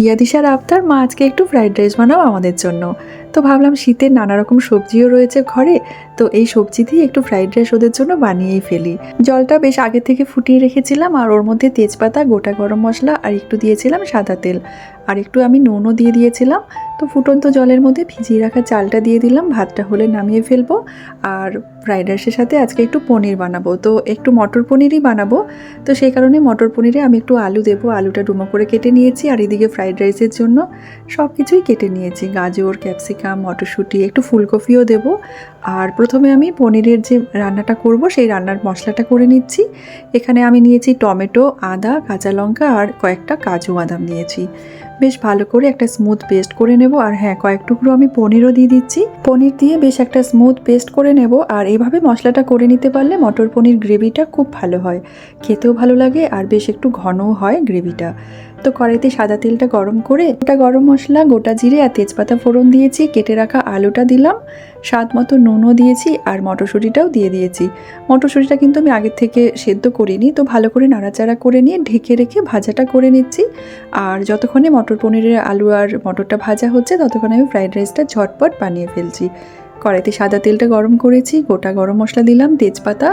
ইয়াদিশার আফতার মা আজকে একটু ফ্রাইড রাইস বানাও আমাদের জন্য। তো ভাবলাম শীতের নানা রকম সবজিও রয়েছে ঘরে, তো এই সবজি দিয়ে একটু ফ্রাইড রাইস ওদের জন্য বানিয়েই ফেলি। জলটা বেশ আগে থেকে ফুটিয়ে রেখেছিলাম আর ওর মধ্যে তেজপাতা, গোটা গরম মশলা আর একটু দিয়েছিলাম সাদা তেল। আর একটু আমি নুনও দিয়ে দিয়েছিলাম, তো ফুটন্ত জলের মধ্যে ভিজিয়ে রাখা চালটা দিয়ে দিলাম, ভাতটা হলে নামিয়ে ফেলব। আর ফ্রাইড রাইসের সাথে আজকে একটু পনির বানাবো, তো একটু মটর পনিরই বানাবো। তো সেই কারণে মটর পনিরে আমি একটু আলু দেবো, আলুটা ডুমো করে কেটে নিয়েছি আর এদিকে ফ্রাইড রাইসের জন্য সব কিছুই কেটে নিয়েছি, গাজর, ক্যাপসিকাম মটরশুঁটি, একটু ফুলকপিও দেব। আর প্রথমে আমি পনিরের যে রান্নাটা করব, সেই রান্নার মশলাটা করে নিচ্ছি। এখানে আমি নিয়েছি টমেটো, আদা, কাঁচা লঙ্কা আর কয়েকটা কাজু বাদাম নিয়েছি। বেশ ভালো করে একটা স্মুথ পেস্ট করে নেব। আর হ্যাঁ কয়েক টুকরো আমি পনিরও দিয়ে দিচ্ছি। পনির দিয়ে বেশ একটা স্মুথ পেস্ট করে নেব। আর এভাবে মশলাটা করে নিতে পারলে মটর পনির গ্রেভিটা খুব ভালো হয়। খেতেও ভালো লাগে আর বেশ একটু ঘনও হয় গ্রেভিটা। তো কড়াইতে সাদা তেলটা গরম করে গোটা গরম মশলা, গোটা জিরে আর তেজপাতা ফোড়ন দিয়েছি, কেটে রাখা আলুটা দিলাম, স্বাদ মতো নুনও দিয়েছি আর মটরশুঁটিটাও দিয়ে দিয়েছি। মটরশুঁটিটা কিন্তু আমি আগের থেকে সেদ্ধ করিনি, তো ভালো করে নাড়াচাড়া করে নিয়ে ঢেকে রেখে ভাজাটা করে নিচ্ছি। আর যতক্ষণে মটর পনিরের আলু আর মটরটা ভাজা হচ্ছে, ততক্ষণে আমি ফ্রাইড রাইসটা ঝটপট বানিয়ে ফেলছি। কড়াইতে সাদা তেলটা গরম করেছি, গোটা গরম মশলা দিলাম, তেজপাতা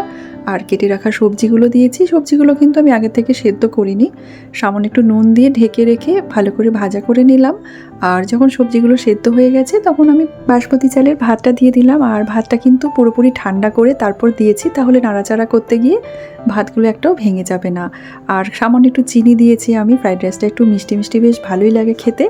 আর কেটে রাখা সবজিগুলো দিয়েছি। সবজিগুলো কিন্তু আমি আগে থেকে সেদ্ধ করিনি। সামান্য একটু নুন দিয়ে ঢেকে রেখে ভালো করে ভাজা করে নিলাম। আর যখন সবজিগুলো সেদ্ধ হয়ে গেছে, তখন আমি বাসমতি চালের ভাতটা দিয়ে দিলাম। আর ভাতটা কিন্তু পুরোপুরি ঠান্ডা করে তারপর দিয়েছি, তাহলে নাড়াচাড়া করতে গিয়ে ভাতগুলো একটাও ভেঙে যাবে না। আর সামান্য একটু চিনি দিয়েছি আমি, ফ্রাইড রাইসটা একটু মিষ্টি মিষ্টি, বেশ ভালোই লাগে খেতে।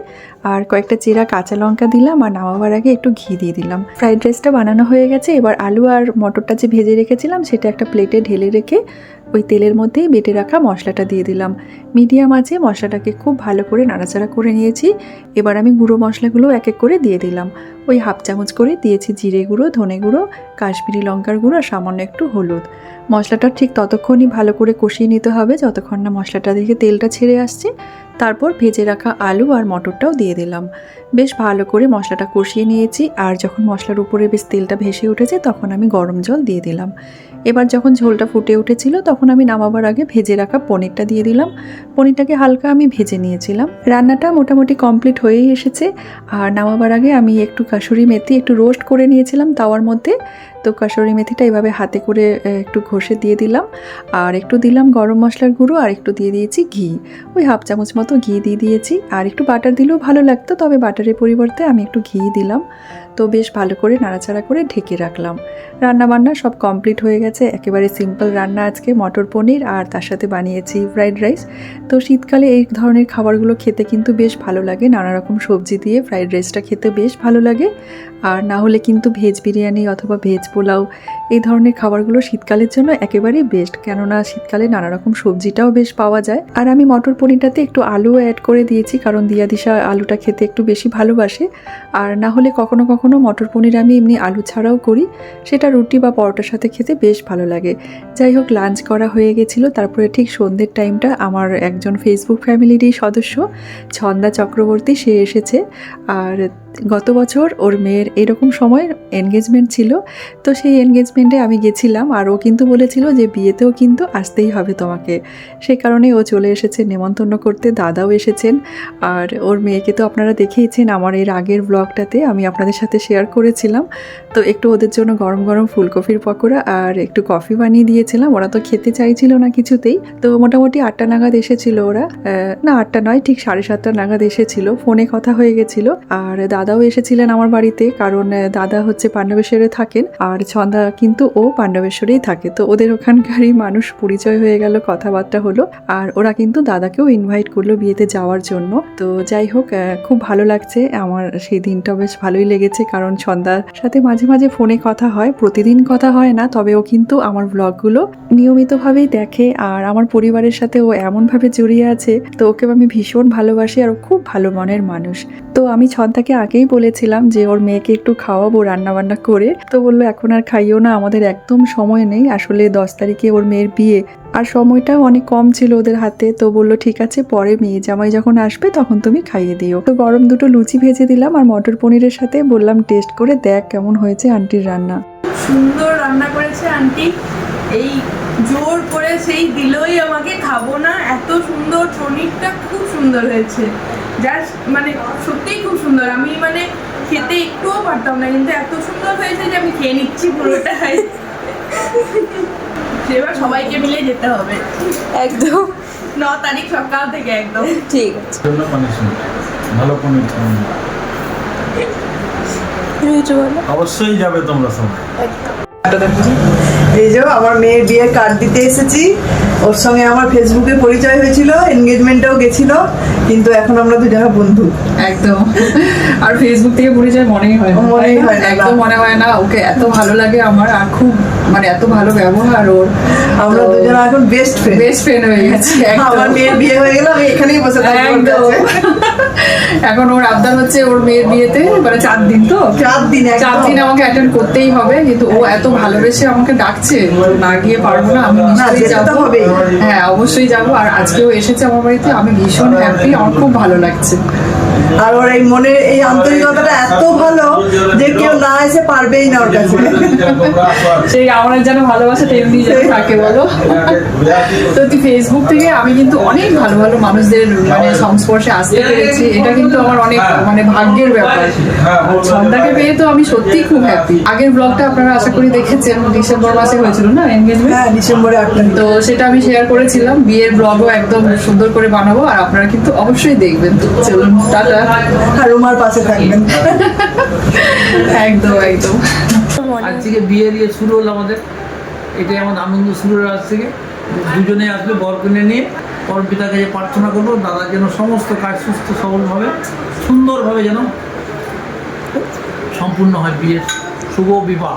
আর কয়েকটা চেরা কাঁচা লঙ্কা দিলাম আর নামাবার আগে একটু ঘি দিয়ে দিলাম। ফ্রাইড রাইসটা বানানো হয়ে গেছে, এবার আলু আর মটরটা যে ভেজে রেখেছিলাম সেটা একটা প্লেটে ঢেলে রেখে ওই তেলের মধ্যেই বেটে রাখা মশলাটা দিয়ে দিলাম। মিডিয়াম আছে মশলাটাকে খুব ভালো করে নাড়াচাড়া করে নিয়েছি। এবার আমি গুঁড়ো মশলাগুলো এক এক করে দিয়ে দিলাম। ওই হাফ চামচ করে দিয়েছি জিরে গুঁড়ো, ধনে গুঁড়ো, কাশ্মীরি লঙ্কার গুঁড়ো আর সামান্য একটু হলুদ। মশলাটা ঠিক ততক্ষণই ভালো করে কষিয়ে নিতে হবে, যতক্ষণ না মশলাটা থেকে তেলটা ছেড়ে আসছে। তারপর ভেজে রাখা আলু আর মটরটাও দিয়ে দিলাম। বেশ ভালো করে মশলাটা কষিয়ে নিয়েছি আর যখন মশলার উপরে বেশ তেলটা ভেসে উঠেছে তখন আমি গরম জল দিয়ে দিলাম। এবার যখন ঝোলটা ফুটে উঠেছিল তখন আমি নামাবার আগে ভেজে রাখা পনিরটা দিয়ে দিলাম। পনিরটাকে হালকা আমি ভেজে নিয়েছিলাম। রান্নাটা মোটামুটি কমপ্লিট হয়েই এসেছে আর নামাবার আগে আমি একটু কাসুরি মেথি একটু রোস্ট করে নিয়েছিলাম তাওয়ার মধ্যে। তো কাসুরি মেথিটা এভাবে হাতে করে একটু ঘষে দিয়ে দিলাম। আর একটু দিলাম গরম মশলার গুঁড়ো আর একটু দিয়ে দিয়েছি ঘি। ওই হাফ চামচ মতো ঘি দিয়ে দিয়েছি। আর একটু বাটার দিলেও ভালো লাগতো, তবে বাটারের পরিবর্তে আমি একটু ঘি দিলাম। তো বেশ ভালো করে নাড়াচাড়া করে ঢেকে রাখলাম। রান্না বান্না সব কমপ্লিট হয়ে গেছে। একেবারে সিম্পল রান্না আজকে, মটর পনির আর তার সাথে বানিয়েছি ফ্রাইড রাইস তো শীতকালে এই ধরনের খাবারগুলো খেতে কিন্তু বেশ ভালো লাগে। নানা রকম সবজি দিয়ে ফ্রাইড রাইসটা খেতে বেশ ভালো লাগে। আর না হলে কিন্তু ভেজ বিরিয়ানি অথবা ভেজ পোলাও এই ধরনের খাবারগুলো শীতকালের জন্য একেবারেই বেস্ট কেননা শীতকালে নানা রকম সবজিটাও বেশ পাওয়া যায়। আর আমি মটর পনিরটাতে একটু আলু অ্যাড করে দিয়েছি, কারণ দিয়া দিশা আলুটা খেতে একটু বেশি ভালোবাসে। আর না হলে কখনো কখনো মটর পনির আমি এমনি আলু ছাড়াও করি, সেটা রুটি বা পরোটার সাথে খেতে বেশ ভালো লাগে। যাই হোক লাঞ্চ করা হয়ে গেছিল, তারপরে ঠিক সন্ধ্যের টাইমটা আমার একজন ফেসবুক ফ্যামিলিরই সদস্য, ছন্দা চক্রবর্তী, সে এসেছে। আর গত বছর ওর মেয়ের এরকম সময় এনগেজমেন্ট ছিল, তো সেই এনগেজমেন্টে আমি গেছিলাম আর ও কিন্তু বলেছিল যে বিয়েতেও কিন্তু আসতেই হবে তোমাকে। সেই কারণে ও চলে এসেছে, নেমন্তন্ন করতে দাদাও এসেছেন। আর ওর মেয়েকে তো আপনারা দেখেইছেন, আমার এর আগের ব্লগটাতে আমি আপনাদের সাথে শেয়ার করেছিলাম। তো একটু ওদের জন্য গরম গরম ফুলকপির পকোড়া আর একটু কফি বানিয়ে দিয়েছিলাম। ওরা তো খেতে চাইছিল না কিছুতেই। তো মোটামুটি আটটা নাগাদ এসেছিল ওরা। না, আটটা নয়, ঠিক সাড়ে সাতটা নাগাদ এসেছিল। ফোনে কথা হয়ে গেছিল। আর দাদাও এসেছিলেন আমার বাড়িতে, কারণ দাদা হচ্ছে পাণ্ডবেশ্বরে থাকেন, আর ছন্দা কিন্তু ও পাণ্ডবেশ্বরেই থাকে। তো ওদের ওখানকারই মানুষ পরিচয় হয়ে গেল, কথাবার্তা হলো, আর ওরা কিন্তু দাদাকেও ইনভাইট করল বিয়েতে যাওয়ার জন্য। তো যাই হোক খুব ভালো লাগছে আমার সেই দিনটা, বেশ ভালোই লেগেছে, কারণ ছন্দার সাথে মাঝে মাঝে ফোনে কথা হয়, প্রতিদিন কথা হয় না, তবে ও কিন্তু আমার ব্লগগুলো নিয়মিতভাবেই দেখে, আর আমার পরিবারের সাথে ও এমনভাবে জড়িয়ে আছে, তো ওকে আমি ভীষণ ভালোবাসি, আর ও খুব ভালো মনের মানুষ। তো আমি ছন্দাকে আগেই বলেছিলাম যে ওর মেয়েকে একটু খাওয়াবো রান্না বান্না করে। তো বলল, এখন আর খাইও না, আমাদের একদম সময় নেই। আসলে দশ তারিখে ওর মেয়ের বিয়ে। আর সময়টাও অনেক কম ছিল ওদের হাতে। তো বলল, ঠিক আছে, পরে মেয়ে জামাই যখন আসবে, তখন তুমি খাইয়ে দিও। তো গরম দুটো লুচি ভেজে দিলাম আর মটর পনিরের সাথে বললাম, টেস্ট করে দেখ কেমন হয়েছে আন্টির রান্না। সুন্দর রান্না করেছে আন্টি। এই জোর করে সেই দিলই আমাকে, খাব না সুন্দর পনিরটা খুব সুন্দর হয়েছে। জাস্ট মানে সত্যিই খুব সুন্দর। আমি মানে খেতে একটুও পারতাম না কিন্তু এত সুন্দর হয়েছে যে আমি খেয়ে নিচ্ছি পুরোটাই। এবার সবাইকে মিলে যেতে হবে। একদম। ন তারিখ সকাল থেকে একদম। ঠিক আছে। ভালো পনির অবশ্যই যাবে তোমরা সবাই। এই যে আমার মেয়ের বিয়ের কার্ড দিতে এসেছি। ওর সঙ্গে আমার ফেসবুকে পরিচয় হয়েছিল এনগেজমেন্টেও গেছিল কিন্তু এখন আমরা দুজনে বন্ধু। একদম। আর ফেসবুক থেকে পরিচয় মনেই হয় না মনেই হয় না। একদম মনে হয় না ওকে এত ভালো লাগে আমার আর খুব মানে এত ভালো ব্যবহার ওর। আমরা দুজনে এখন বেস্ট ফ্রেন্ড বেস্ট ফ্রেন্ড হয়ে গেছে। আমার মেয়ের বিয়ে হয়ে গেল আমি এখানেই বসে একদম। এখন ওর আবদার হচ্ছে ওর মেয়ের বিয়েতে মানে চার দিন তো। চার দিন চার দিন আমাকে অ্যাটেন্ড করতেই হবে কিন্তু ও এত ভালোবেসে আমাকে ডাকছে না গিয়ে পারব না আমি নিশ্চয়ই যাব। হ্যাঁ অবশ্যই যাব। আর আজকেও এসেছে আমার বাড়িতে আমি ভীষণ হ্যাপি আমার খুব ভালো লাগছে। আর ওর এই মনের এই আন্তরিকতাটা এত ভালো যে কেউ না এসে পারবেই না ওর কাছে। সেই আমার যেন ভালোবাসা তেমনি যেন থাকে বলো? তো তুই ফেসবুক থেকে আমি কিন্তু অনেক ভালো ভালো মানুষদের মানে সংস্পর্শে আসতে পেরেছি। এটা কিন্তু আমার অনেক মানে ভাগ্যের ব্যাপার। ছন্দাকে পেয়ে তো আমি সত্যি খুব হ্যাপি আগের ব্লগটা আপনারা আশা করি দেখেছেন ডিসেম্বর মাসে হয়েছিল না এনগেজমেন্ট হ্যাঁ ডিসেম্বরে আট তো সেটা আমি শেয়ার করেছিলাম। বিয়ের ব্লগও একদম সুন্দর করে বানাবো আর আপনারা কিন্তু অবশ্যই দেখবেন। চলুন টাটা আর রুমার পাশে থাকবেন। একদম একদম। আজ থেকে বিয়ে দিয়ে শুরু হলো আমাদের। এটাই আমাদের আনন্দ শুরু হলো আজ থেকে। দুজনে আসবে বরকনে নিয়ে পরম পিতার কাছে প্রার্থনা করব দাদার যেন সমস্ত কাজ সুস্থ সবলভাবে সুন্দরভাবে যেন সম্পূর্ণ হয় বিয়ের শুভ বিবাহ।